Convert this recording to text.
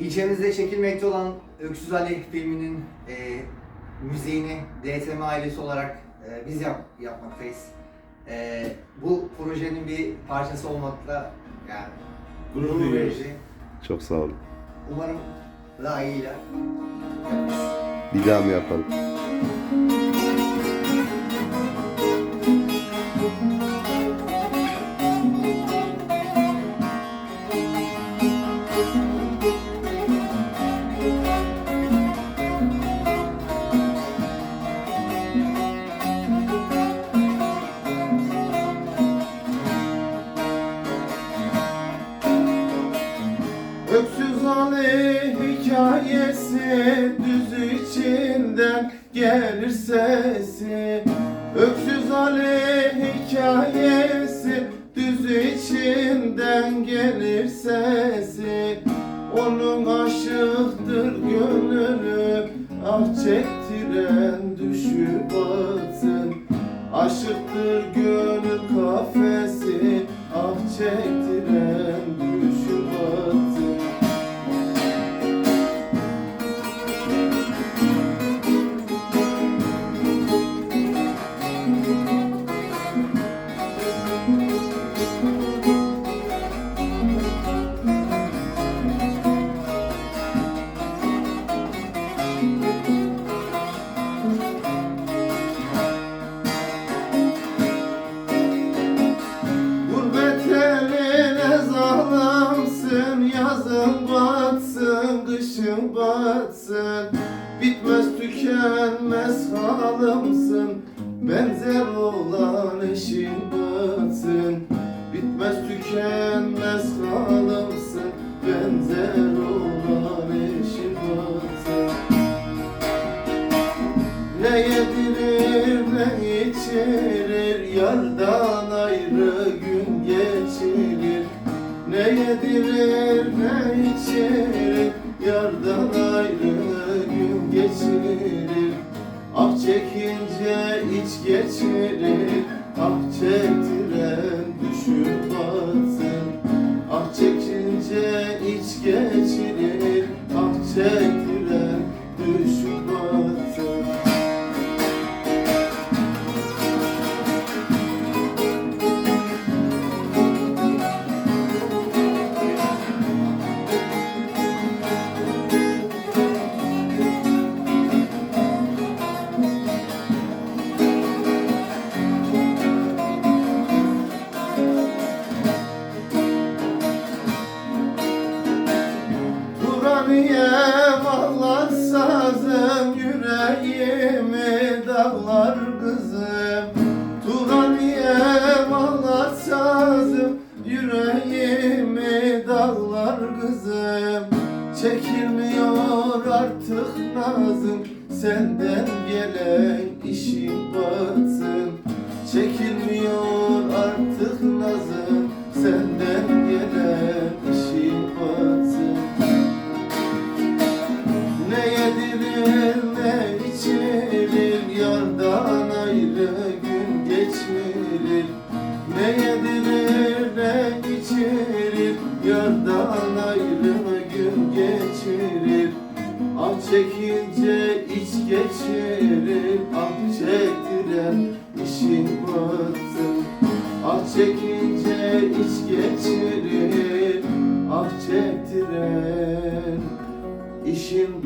İlçemizde çekilmekte olan Öksüz Ali filminin e, müziğini DTM ailesi olarak e, biz yap, yapmaktayız. E, bu projenin bir parçası olmakla yani Gurur verici. Çok sağ olun. Umarım layığıyla Bir daha mı yapalım? Hikayesi düz içinden gelir sesi. Öksüz Ali hikayesi düz içinden gelir sesi. Onun aşıktır gönlünü ah çektiren düşüp batsın. Aşıktır gönül kafesi ah çektiren Bitmez tükenmez halımsın Benzer olan eşin batsın ne yedirir ne içirir Yardan ayrı gün geçirir. Ne yedirir ne içirir Yardan ayrı gün geçirir. Ah çekince iç geçirir çekince iç geçirir Dağlar kızım Duraniyem ağlar sazım Yüreğimi dağlar kızım Çekilmiyor artık nazım. Senden gelen işin Ayrı gün geçmirir Ne yedirir ne içirir Yardan ayrı gün geçirir Ah çekince iç geçirir Ah çektiren işin batsın Ah çekince iç geçirir Ah çektiren İşin